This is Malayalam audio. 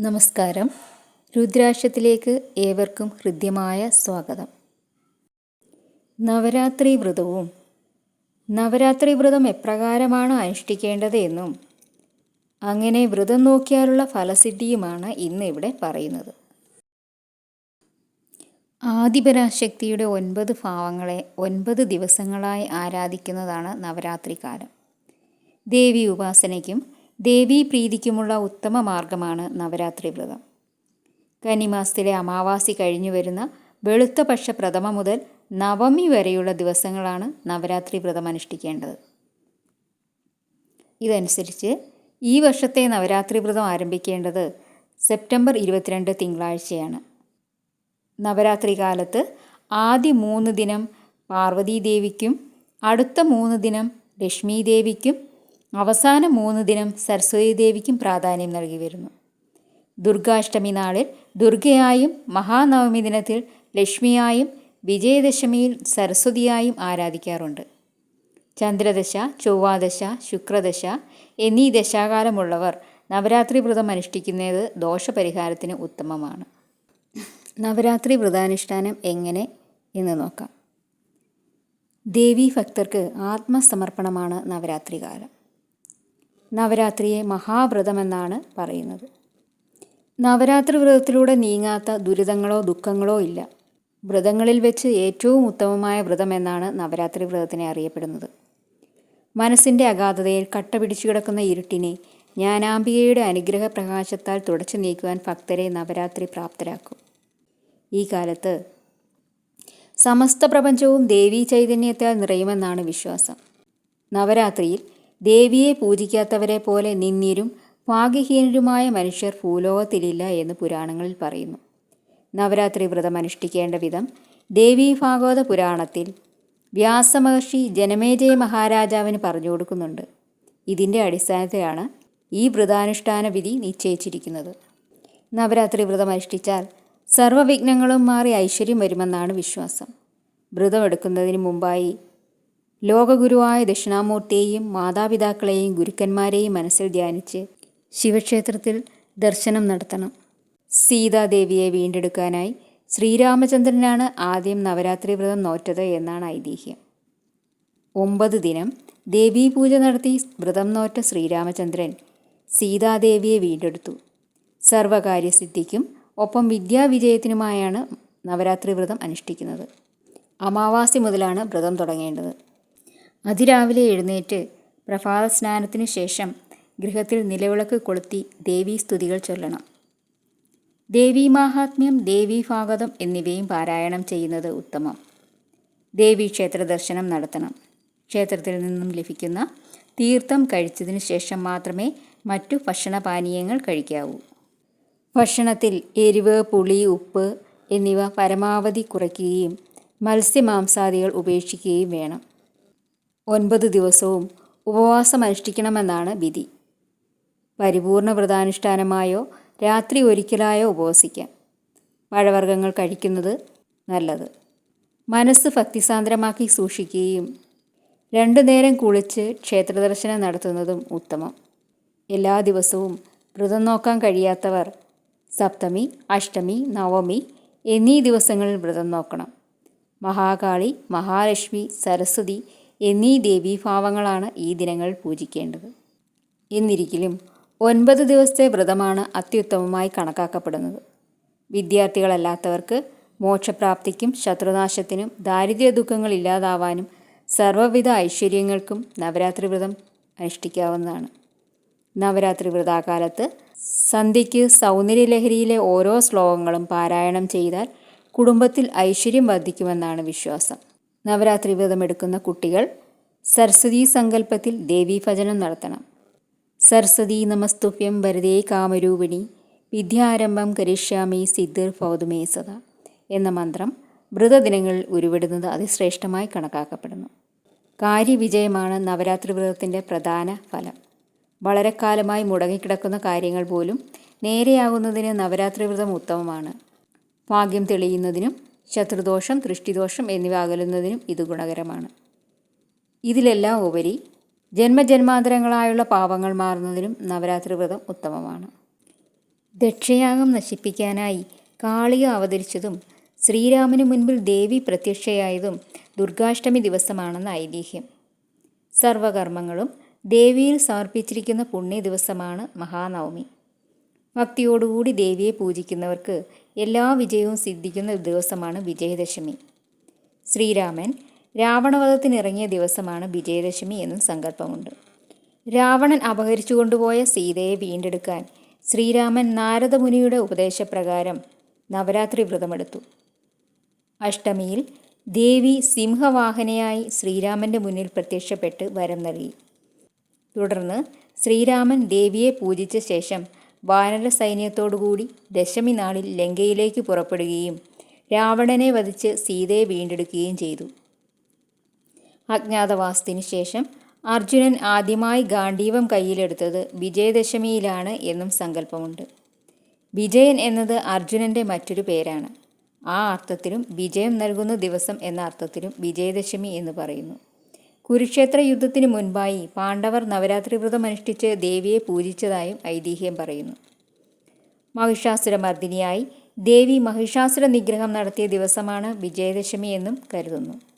നമസ്കാരം. രുദ്രാക്ഷത്തിലേക്ക് ഏവർക്കും ഹൃദ്യമായ സ്വാഗതം. നവരാത്രി വ്രതവും നവരാത്രി വ്രതം എപ്രകാരമാണ് അനുഷ്ഠിക്കേണ്ടത് എന്നും അങ്ങനെ വ്രതം നോക്കിയാലുള്ള ഫലസിദ്ധിയുമാണ് ഇന്ന് ഇവിടെ പറയുന്നത്. ആദിപരാശക്തിയുടെ ഒൻപത് ഭാവങ്ങളെ ഒൻപത് ദിവസങ്ങളായി ആരാധിക്കുന്നതാണ് നവരാത്രി കാലം ദേവി ഉപാസനയ്ക്കും ദേവീ പ്രീതിക്കുമുള്ള ഉത്തമ മാർഗമാണ് നവരാത്രി വ്രതം. കന്നിമാസത്തിലെ അമാവാസി കഴിഞ്ഞു വരുന്ന വെളുത്ത പക്ഷ പ്രഥമ മുതൽ നവമി വരെയുള്ള ദിവസങ്ങളാണ് നവരാത്രി വ്രതം അനുഷ്ഠിക്കേണ്ടത്. ഇതനുസരിച്ച് ഈ വർഷത്തെ നവരാത്രി വ്രതം ആരംഭിക്കേണ്ടത് സെപ്റ്റംബർ ഇരുപത്തിരണ്ട് തിങ്കളാഴ്ചയാണ്. നവരാത്രി കാലത്ത് ആദ്യ മൂന്ന് ദിനം പാർവതീദേവിക്കും അടുത്ത മൂന്ന് ദിനം ലക്ഷ്മി ദേവിക്കും അവസാന മൂന്ന് ദിനം സരസ്വതി ദേവിക്കും പ്രാധാന്യം നൽകി വരുന്നു. ദുർഗാഷ്ടമി നാളിൽ ദുർഗയായും മഹാനവമി ദിനത്തിൽ ലക്ഷ്മിയായും വിജയദശമിയിൽ സരസ്വതിയായും ആരാധിക്കാറുണ്ട്. ചന്ദ്രദശ ചൊവ്വാദശ ശുക്രദശ എന്നീ ദശാകാലമുള്ളവർ നവരാത്രി വ്രതം അനുഷ്ഠിക്കുന്നത് ദോഷപരിഹാരത്തിന് ഉത്തമമാണ്. നവരാത്രി വ്രതാനുഷ്ഠാനം എങ്ങനെ എന്ന് നോക്കാം. ദേവീ ഭക്തർക്ക് ആത്മസമർപ്പണമാണ് നവരാത്രി കാലം. നവരാത്രിയെ മഹാവ്രതമെന്നാണ് പറയുന്നത്. നവരാത്രി വ്രതത്തിലൂടെ നീങ്ങാത്ത ദുരിതങ്ങളോ ദുഃഖങ്ങളോ ഇല്ല. വ്രതങ്ങളിൽ വെച്ച് ഏറ്റവും ഉത്തമമായ വ്രതം എന്നാണ് നവരാത്രി വ്രതത്തിനെ അറിയപ്പെടുന്നത്. മനസ്സിന്റെ അഗാധതയിൽ കട്ട പിടിച്ചു കിടക്കുന്ന ഇരുട്ടിനെ ജ്ഞാനാംബികയുടെ അനുഗ്രഹ പ്രകാശത്താൽ തുടച്ചു നീക്കുവാൻ ഭക്തരെ നവരാത്രി പ്രാപ്തരാക്കും. ഈ കാലത്ത് സമസ്ത പ്രപഞ്ചവും ദേവീ ചൈതന്യത്താൽ നിറയുമെന്നാണ് വിശ്വാസം. നവരാത്രിയിൽ ദേവിയെ പൂജിക്കാത്തവരെ പോലെ നിന്ദ്യരും ഭാഗ്യഹീനരുമായ മനുഷ്യർ ഭൂലോകത്തിലില്ല എന്ന് പുരാണങ്ങളിൽ പറയുന്നു. നവരാത്രി വ്രതം അനുഷ്ഠിക്കേണ്ട വിധം ദേവീ ഭാഗവത പുരാണത്തിൽ വ്യാസമഹർഷി ജനമേജയ മഹാരാജാവിന് പറഞ്ഞു കൊടുക്കുന്നുണ്ട്. ഇതിന്റെ അടിസ്ഥാനത്തിലാണ് ഈ വ്രതാനുഷ്ഠാന വിധി നിശ്ചയിച്ചിരിക്കുന്നത്. നവരാത്രി വ്രതം അനുഷ്ഠിച്ചാൽ സർവവിഘ്നങ്ങളും മാറി ഐശ്വര്യം വരുമെന്നാണ് വിശ്വാസം. വ്രതമെടുക്കുന്നതിന് മുമ്പായി ലോകഗുരുവായ ദക്ഷിണാമൂർത്തിയെയും മാതാപിതാക്കളെയും ഗുരുക്കന്മാരെയും മനസ്സിൽ ധ്യാനിച്ച് ശിവക്ഷേത്രത്തിൽ ദർശനം നടത്തണം. സീതാദേവിയെ വീണ്ടെടുക്കാനായി ശ്രീരാമചന്ദ്രനാണ് ആദ്യം നവരാത്രി വ്രതം നോറ്റത് എന്നാണ് ഐതിഹ്യം. ഒമ്പത് ദിനം ദേവീപൂജ നടത്തി വ്രതം നോറ്റ ശ്രീരാമചന്ദ്രൻ സീതാദേവിയെ വീണ്ടെടുത്തു. സർവകാര്യസിദ്ധിക്കും ഒപ്പം വിദ്യാവിജയത്തിനുമായാണ് നവരാത്രി വ്രതം അനുഷ്ഠിക്കുന്നത്. അമാവാസി മുതലാണ് വ്രതം തുടങ്ങേണ്ടത്. അതിരാവിലെ എഴുന്നേറ്റ് പ്രഭാത സ്നാനത്തിന് ശേഷം ഗൃഹത്തിൽ നിലവിളക്ക് കൊളുത്തി ദേവീ സ്തുതികൾ ചൊല്ലണം. ദേവീ മാഹാത്മ്യം ദേവീ ഭാഗതം എന്നിവയും പാരായണം ചെയ്യുന്നത് ഉത്തമം. ദേവീ ക്ഷേത്ര ദർശനം നടത്തണം. ക്ഷേത്രത്തിൽ നിന്നും ലഭിക്കുന്ന തീർത്ഥം കഴിച്ചതിന് ശേഷം മാത്രമേ മറ്റു ഭക്ഷണപാനീയങ്ങൾ കഴിക്കാവൂ. ഭക്ഷണത്തിൽ എരിവ് പുളി ഉപ്പ് എന്നിവ പരമാവധി കുറയ്ക്കുകയും മത്സ്യമാംസാദികൾ ഉപേക്ഷിക്കുകയും വേണം. ഒൻപത് ദിവസവും ഉപവാസം അനുഷ്ഠിക്കണമെന്നാണ് വിധി. പരിപൂർണ വ്രതാനുഷ്ഠാനമായോ രാത്രി ഒരിക്കലായോ ഉപവസിക്കാം. പഴവർഗങ്ങൾ കഴിക്കുന്നത് നല്ലത്. മനസ്സ് ഭക്തിസാന്ദ്രമാക്കി സൂക്ഷിക്കുകയും രണ്ടു നേരം കുളിച്ച് ക്ഷേത്രദർശനം നടത്തുന്നതും ഉത്തമം. എല്ലാ ദിവസവും വ്രതം നോക്കാൻ കഴിയാത്തവർ സപ്തമി അഷ്ടമി നവമി എന്നീ ദിവസങ്ങളിൽ വ്രതം നോക്കണം. മഹാകാളി മഹാലക്ഷ്മി സരസ്വതി എന്നീ ദേവീഭാവങ്ങളാണ് ഈ ദിനങ്ങളിൽ പൂജിക്കേണ്ടത്. എന്നിരിക്കലും ഒൻപത് ദിവസത്തെ വ്രതമാണ് അത്യുത്തമമായി കണക്കാക്കപ്പെടുന്നത്. വിദ്യാർത്ഥികളല്ലാത്തവർക്ക് മോക്ഷപ്രാപ്തിക്കും ശത്രുനാശത്തിനും ദാരിദ്ര്യ ദുഃഖങ്ങൾ ഇല്ലാതാവാനും സർവവിധ ഐശ്വര്യങ്ങൾക്കും നവരാത്രി വ്രതം അനുഷ്ഠിക്കാവുന്നതാണ്. നവരാത്രി വ്രതാകാലത്ത് സന്ധ്യയ്ക്ക് സൗന്ദര്യലഹരിയിലെ ഓരോ ശ്ലോകങ്ങളും പാരായണം ചെയ്താൽ കുടുംബത്തിൽ ഐശ്വര്യം വർദ്ധിക്കുമെന്നാണ് വിശ്വാസം. നവരാത്രി വ്രതമെടുക്കുന്ന കുട്ടികൾ സരസ്വതീ സങ്കല്പത്തിൽ ദേവീഭജനം നടത്തണം. സരസ്വതി നമസ്തുഭ്യം വരദേ കാമരൂപിണി വിദ്യാരംഭം കരിഷ്യാമി സിദ്ധിർ ഭൗതുമേ സദ എന്ന മന്ത്രം വ്രതദിനങ്ങളിൽ ഉരുവിടുന്നത് അതിശ്രേഷ്ഠമായി കണക്കാക്കപ്പെടുന്നു. കാര്യവിജയമാണ് നവരാത്രി വ്രതത്തിന്റെ പ്രധാന ഫലം. വളരെ കാലമായി മുടങ്ങിക്കിടക്കുന്ന കാര്യങ്ങൾ പോലും നേരെയാകുന്നതിന് നവരാത്രി വ്രതം ഉത്തമമാണ്. ഭാഗ്യം തെളിയുന്നതിനും ശത്രുദോഷം ദൃഷ്ടിദോഷം എന്നിവ അകലുന്നതിനും ഇത് ഗുണകരമാണ്. ഇതിലെല്ലാം ഉപരി ജന്മജന്മാന്തരങ്ങളായുള്ള പാപങ്ങൾ മാറുന്നതിനും നവരാത്രി വ്രതം ഉത്തമമാണ്. ദക്ഷയാഗം നശിപ്പിക്കാനായി കാളിക അവതരിച്ചതും ശ്രീരാമന് മുൻപിൽ ദേവി പ്രത്യക്ഷയായതും ദുർഗാഷ്ടമി ദിവസമാണെന്ന് ഐതിഹ്യം. സർവകർമ്മങ്ങളും ദേവിയിൽ സമർപ്പിച്ചിരിക്കുന്ന പുണ്യ ദിവസമാണ് മഹാനവമി. ഭക്തിയോടുകൂടി ദേവിയെ പൂജിക്കുന്നവർക്ക് എല്ലാ വിജയവും സിദ്ധിക്കുന്ന ദിവസമാണ് വിജയദശമി. ശ്രീരാമൻ രാവണവധത്തിനിറങ്ങിയ ദിവസമാണ് വിജയദശമി എന്നും സങ്കല്പമുണ്ട്. രാവണൻ അപഹരിച്ചു കൊണ്ടുപോയ സീതയെ വീണ്ടെടുക്കാൻ ശ്രീരാമൻ നാരദമുനിയുടെ ഉപദേശപ്രകാരം നവരാത്രി വ്രതമെടുത്തു. അഷ്ടമിയിൽ ദേവി സിംഹവാഹനയായി ശ്രീരാമന്റെ മുന്നിൽ പ്രത്യക്ഷപ്പെട്ട് വരം നൽകി. തുടർന്ന് ശ്രീരാമൻ ദേവിയെ പൂജിച്ച ശേഷം വാനര സൈന്യത്തോടുകൂടി ദശമി നാളിൽ ലങ്കയിലേക്ക് പുറപ്പെടുകയും രാവണനെ വധിച്ച് സീതയെ വീണ്ടെടുക്കുകയും ചെയ്തു. അജ്ഞാതവാസത്തിനു ശേഷം അർജുനൻ ആദ്യമായി ഗാന്ഡീവം കയ്യിലെടുത്തത് വിജയദശമിയിലാണ് എന്നും സങ്കല്പമുണ്ട്. വിജയൻ എന്നത് അർജുനന്റെ മറ്റൊരു പേരാണ്. ആ അർത്ഥത്തിലും വിജയം നൽകുന്ന ദിവസം എന്ന അർത്ഥത്തിലും വിജയദശമി എന്ന് പറയുന്നു. കുരുക്ഷേത്ര യുദ്ധത്തിന് മുൻപായി പാണ്ഡവർ നവരാത്രി വ്രതം അനുഷ്ഠിച്ച് ദേവിയെ പൂജിച്ചതായും ഐതിഹ്യം പറയുന്നു. മഹിഷാസുരമർദ്ദിനിയായി ദേവി മഹിഷാസുര നിഗ്രഹം നടത്തിയ ദിവസമാണ് വിജയദശമി എന്നും കരുതുന്നു.